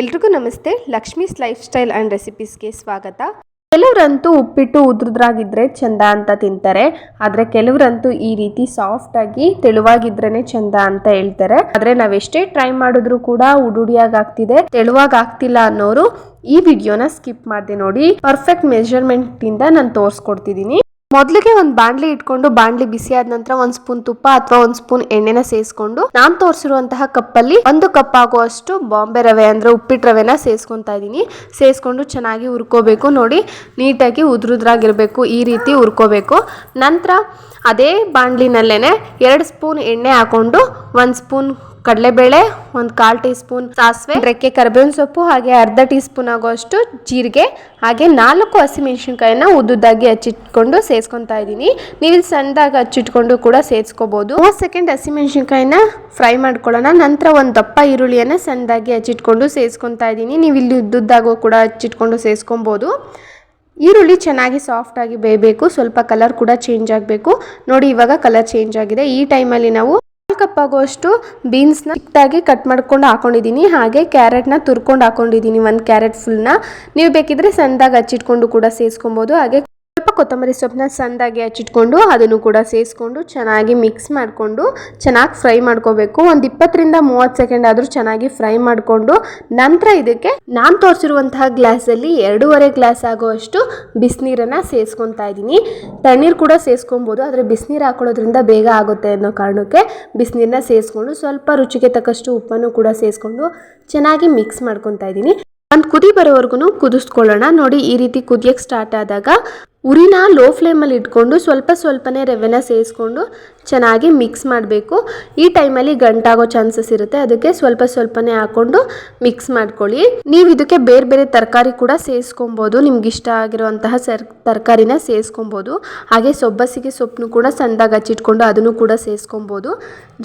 ಎಲ್ರಿಗೂ ನಮಸ್ತೆ. Lakshmi's lifestyle and ರೆಸಿಪೀಸ್ಗೆ ಸ್ವಾಗತ. ಕೆಲವರಂತೂ ಉಪ್ಪಿಟ್ಟು ಉದ್ರದ್ರಾಗಿದ್ರೆ ಚಂದ ಅಂತ ತಿಂತಾರೆ. ಆದರೆ ಕೆಲವರಂತೂ ಈ ರೀತಿ ಸಾಫ್ಟ್ ಆಗಿ ತೆಳುವಾಗಿದ್ರೆನೆ ಚಂದ ಅಂತ ಹೇಳ್ತಾರೆ. ಆದ್ರೆ ನಾವೆಷ್ಟೇ ಟ್ರೈ ಮಾಡಿದ್ರು ಕೂಡ ಉಡುಡಿಯಾಗಿ ಆಗ್ತಿದೆ ತೆಳುವಾಗಿ ಆಗ್ತಿಲ್ಲ ಅನ್ನೋರು ಈ ವಿಡಿಯೋನ ಸ್ಕಿಪ್ ಮಾಡಿದೆ ನೋಡಿ. ಪರ್ಫೆಕ್ಟ್ ಮೆಜರ್ಮೆಂಟ್ ಇಂದ ನಾನು ತೋರಿಸ್ಕೊಡ್ತಿದ್ದೀನಿ. ಮೊದಲಿಗೆ ಒಂದು ಬಾಣಲಿ ಇಟ್ಕೊಂಡು ಬಾಣಲಿ ಬಿಸಿ ಆದ ನಂತರ ಒಂದ್ ಸ್ಪೂನ್ ತುಪ್ಪ ಅಥವಾ ಒಂದ್ ಸ್ಪೂನ್ ಎಣ್ಣೆನ ಸೇರಿಸ್ಕೊಂಡು ನಾನ್ ತೋರಿಸಿರುವಂತಹ ಕಪ್ಪಲ್ಲಿ ಒಂದು ಕಪ್ ಆಗುವಷ್ಟು ಬಾಂಬೆ ರವೆ ಅಂದ್ರೆ ಉಪ್ಪಿಟ್ಟು ರವೆನ ಸೇರಿಸ್ಕೊಂತಾ ಇದ್ದೀನಿ ಸೇರಿಸ್ಕೊಂಡು ಚೆನ್ನಾಗಿ ಉರ್ಕೋಬೇಕು ನೋಡಿ, ನೀಟಾಗಿ ಉದ್ರುದ್ರಾಗಿರ್ಬೇಕು. ಈ ರೀತಿ ಉರ್ಕೋಬೇಕು ನಂತರ ಅದೇ ಬಾಣಲಿನಲ್ಲೇನೆ ಎರಡು ಸ್ಪೂನ್ ಎಣ್ಣೆ ಹಾಕೊಂಡು ಒಂದು ಸ್ಪೂನ್ ಕಡಲೆಬೇಳೆ, ಒಂದು ಕಾಲು ಟೀ ಸ್ಪೂನ್ ಸಾಸಿವೆ ರೆಕ್ಕೆ ಕರಿಬೇವಿನ ಸೊಪ್ಪು, ಹಾಗೆ ಅರ್ಧ ಟೀ ಸ್ಪೂನ್ ಆಗುವಷ್ಟು ಜೀರಿಗೆ, ಹಾಗೆ ನಾಲ್ಕು ಹಸಿಮೆಣಸಿನ್ಕಾಯಿನ ಉದ್ದುದ್ದಾಗಿ ಹಚ್ಚಿಟ್ಕೊಂಡು ಸೇರಿಸ್ಕೊತಾ ಇದ್ದೀನಿ. ನೀವು ಇಲ್ಲಿ ಸಣ್ಣದಾಗಿ ಹಚ್ಚಿಟ್ಕೊಂಡು ಕೂಡ ಸೇರ್ಸ್ಕೋಬಹುದು ಮೂವತ್ತು ಸೆಕೆಂಡ್ ಹಸಿಮೆಣಸಿನ್ಕಾಯಿನ ಫ್ರೈ ಮಾಡ್ಕೊಳ್ಳೋಣ. ನಂತರ ಒಂದು ದಪ್ಪ ಈರುಳ್ಳಿಯನ್ನು ಸಣ್ಣದಾಗಿ ಹಚ್ಚಿಟ್ಕೊಂಡು ಸೇರಿಸ್ಕೊತಾ ಇದ್ದೀನಿ. ನೀವು ಇಲ್ಲಿ ಉದ್ದುದ್ದಾಗೂ ಕೂಡ ಹಚ್ಚಿಟ್ಕೊಂಡು ಸೇರಿಸ್ಕೊಬೋದು ಈರುಳ್ಳಿ ಚೆನ್ನಾಗಿ ಸಾಫ್ಟ್ ಆಗಿ ಬೇಯಬೇಕು. ಸ್ವಲ್ಪ ಕಲರ್ ಕೂಡ ಚೇಂಜ್ ಆಗಬೇಕು. ನೋಡಿ, ಇವಾಗ ಕಲರ್ ಚೇಂಜ್ ಆಗಿದೆ. ಈ ಟೈಮಲ್ಲಿ ನಾವು ಕಾಲ್ ಕಪ್ ಆಗುವಷ್ಟು ಬೀನ್ಸ್ನ ಚಿಕ್ಕದಾಗಿ ಕಟ್ ಮಾಡ್ಕೊಂಡು ಹಾಕೊಂಡಿದ್ದೀನಿ. ಹಾಗೆ ಕ್ಯಾರೆಟ್ನ ತುರ್ಕೊಂಡು ಹಾಕೊಂಡಿದ್ದೀನಿ. ಒಂದು ಕ್ಯಾರೆಟ್ ಫುಲ್ನ. ನೀವು ಬೇಕಿದ್ರೆ ಸಣ್ಣದಾಗಿ ಹಚ್ಚಿಟ್ಕೊಂಡು ಕೂಡ ಸೇರಿಸ್ಕೊಬೋದು. ಹಾಗೆ ಸ್ವಲ್ಪ ಕೊತ್ತಂಬರಿ ಸೊಪ್ಪನ್ನ ಸಂದಾಗಿ ಹಚ್ಚಿಟ್ಕೊಂಡು ಅದನ್ನು ಕೂಡ ಸೇರಿಸ್ಕೊಂಡು ಚೆನ್ನಾಗಿ ಮಿಕ್ಸ್ ಮಾಡಿಕೊಂಡು ಚೆನ್ನಾಗಿ ಫ್ರೈ ಮಾಡ್ಕೋಬೇಕು. ಒಂದು ಇಪ್ಪತ್ತರಿಂದ ಮೂವತ್ತು ಸೆಕೆಂಡ್ ಆದರೂ ಚೆನ್ನಾಗಿ ಫ್ರೈ ಮಾಡಿಕೊಂಡು ನಂತರ ಇದಕ್ಕೆ ನಾನು ತೋರಿಸಿರುವಂತಹ ಗ್ಲಾಸಲ್ಲಿ ಎರಡೂವರೆ ಗ್ಲಾಸ್ ಆಗುವಷ್ಟು ಬಿಸಿನೀರನ್ನು ಸೇರಿಸ್ಕೊತಾ ಇದ್ದೀನಿ. ತಣ್ಣೀರು ಕೂಡ ಸೇರಿಸ್ಕೊಬೋದು ಆದರೆ ಬಿಸಿನೀರು ಹಾಕೊಳ್ಳೋದ್ರಿಂದ ಬೇಗ ಆಗುತ್ತೆ ಅನ್ನೋ ಕಾರಣಕ್ಕೆ ಬಿಸಿನೀರನ್ನ ಸೇರಿಸ್ಕೊಂಡು ಸ್ವಲ್ಪ ರುಚಿಗೆ ತಕ್ಕಷ್ಟು ಉಪ್ಪನ್ನು ಕೂಡ ಸೇರಿಸ್ಕೊಂಡು ಚೆನ್ನಾಗಿ ಮಿಕ್ಸ್ ಮಾಡ್ಕೊತಾ ಇದ್ದೀನಿ. ಒಂದು ಕುದಿ ಬರೋವರೆಗೂ ಕುದಿಸ್ಕೊಳ್ಳೋಣ. ನೋಡಿ ಈ ರೀತಿ ಕುದಿಯಕ್ಕೆ ಸ್ಟಾರ್ಟ್ ಆದಾಗ ಉರಿನ ಲೋ ಫ್ಲೇಮಲ್ಲಿ ಇಟ್ಕೊಂಡು ಸ್ವಲ್ಪ ಸ್ವಲ್ಪನೇ ರವೆನ ಸೇರಿಸ್ಕೊಂಡು ಚೆನ್ನಾಗಿ ಮಿಕ್ಸ್ ಮಾಡಬೇಕು. ಈ ಟೈಮಲ್ಲಿ ಗಂಟಾಗೋ ಚಾನ್ಸಸ್ ಇರುತ್ತೆ. ಅದಕ್ಕೆ ಸ್ವಲ್ಪ ಸ್ವಲ್ಪನೇ ಹಾಕೊಂಡು ಮಿಕ್ಸ್ ಮಾಡ್ಕೊಳ್ಳಿ. ನೀವು ಇದಕ್ಕೆ ಬೇರೆ ಬೇರೆ ತರಕಾರಿ ಕೂಡ ಸೇರಿಸ್ಕೊಬೋದು. ನಿಮ್ಗೆ ಇಷ್ಟ ಆಗಿರುವಂತಹ ಸರ್, ತರಕಾರಿನ ಸೇರಿಸ್ಕೊಬೋದು. ಹಾಗೆ ಸೊಬ್ಬಸಿಗೆ ಸೊಪ್ಪನ್ನು ಕೂಡ ಸಣ್ಣದಾಗಿ ಹಚ್ಚಿಟ್ಕೊಂಡು ಅದನ್ನು ಕೂಡ ಸೇರಿಸ್ಕೊಬೋದು.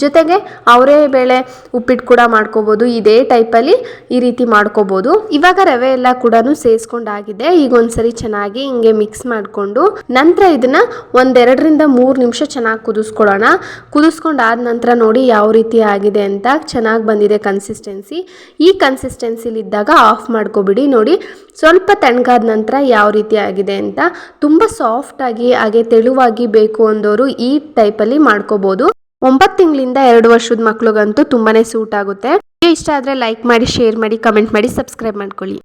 ಜೊತೆಗೆ ಅವರೇ ಬೇಳೆ ಉಪ್ಪಿಟ್ಟು ಕೂಡ ಮಾಡ್ಕೋಬೋದು. ಇದೇ ಟೈಪಲ್ಲಿ ಈ ರೀತಿ ಮಾಡ್ಕೋಬೋದು. ಇವಾಗ ರವೆ ಎಲ್ಲ ಕೂಡ ಸೇರಿಸ್ಕೊಂಡಾಗಿದೆ. ಈಗ ಒಂದ್ಸರಿ ಚೆನ್ನಾಗಿ ಹಿಂಗೆ ಮಿಕ್ಸ್ ಮಾಡಿಕೊಂಡು ನಂತರ ಇದನ್ನ ಒಂದೆರಡರಿಂದ ಮೂರು ನಿಮಿಷ ಚೆನ್ನಾಗಿ ಕುದಿಸ್ಕೊಳ್ಳೋಣ ಕುದಿಸ್ಕೊಂಡು ಆದ ನಂತರ ನೋಡಿ ಯಾವ ರೀತಿ ಆಗಿದೆ ಅಂತ ಚೆನ್ನಾಗಿ ಬಂದಿದೆ ಕನ್ಸಿಸ್ಟೆನ್ಸಿ ಈ ಕನ್ಸಿಸ್ಟೆನ್ಸಿಲಿ ಇದ್ದಾಗ ಆಫ್ ಮಾಡ್ಕೊಬಿಡಿ. ನೋಡಿ ಸ್ವಲ್ಪ ತಣ್ಣಗಾದ ನಂತರ ಯಾವ ರೀತಿ ಆಗಿದೆ ಅಂತ ತುಂಬ ಸಾಫ್ಟಾಗಿ ಹಾಗೆ ತೆಳುವಾಗಿ ಬೇಕು ಅಂದವರು ಈ ಟೈಪಲ್ಲಿ ಮಾಡ್ಕೋಬೋದು. ಒಂಬತ್ತು ತಿಂಗಳಿಂದ ಎರಡು ವರ್ಷದ ಮಕ್ಳಿಗಂತೂ ತುಂಬಾನೇ ಸೂಟ್ ಆಗುತ್ತೆ. ಇಷ್ಟ ಆದರೆ ಲೈಕ್ ಮಾಡಿ ಶೇರ್ ಮಾಡಿ ಕಮೆಂಟ್ ಮಾಡಿ ಸಬ್ಸ್ಕ್ರೈಬ್ ಮಾಡ್ಕೊಳ್ಳಿ.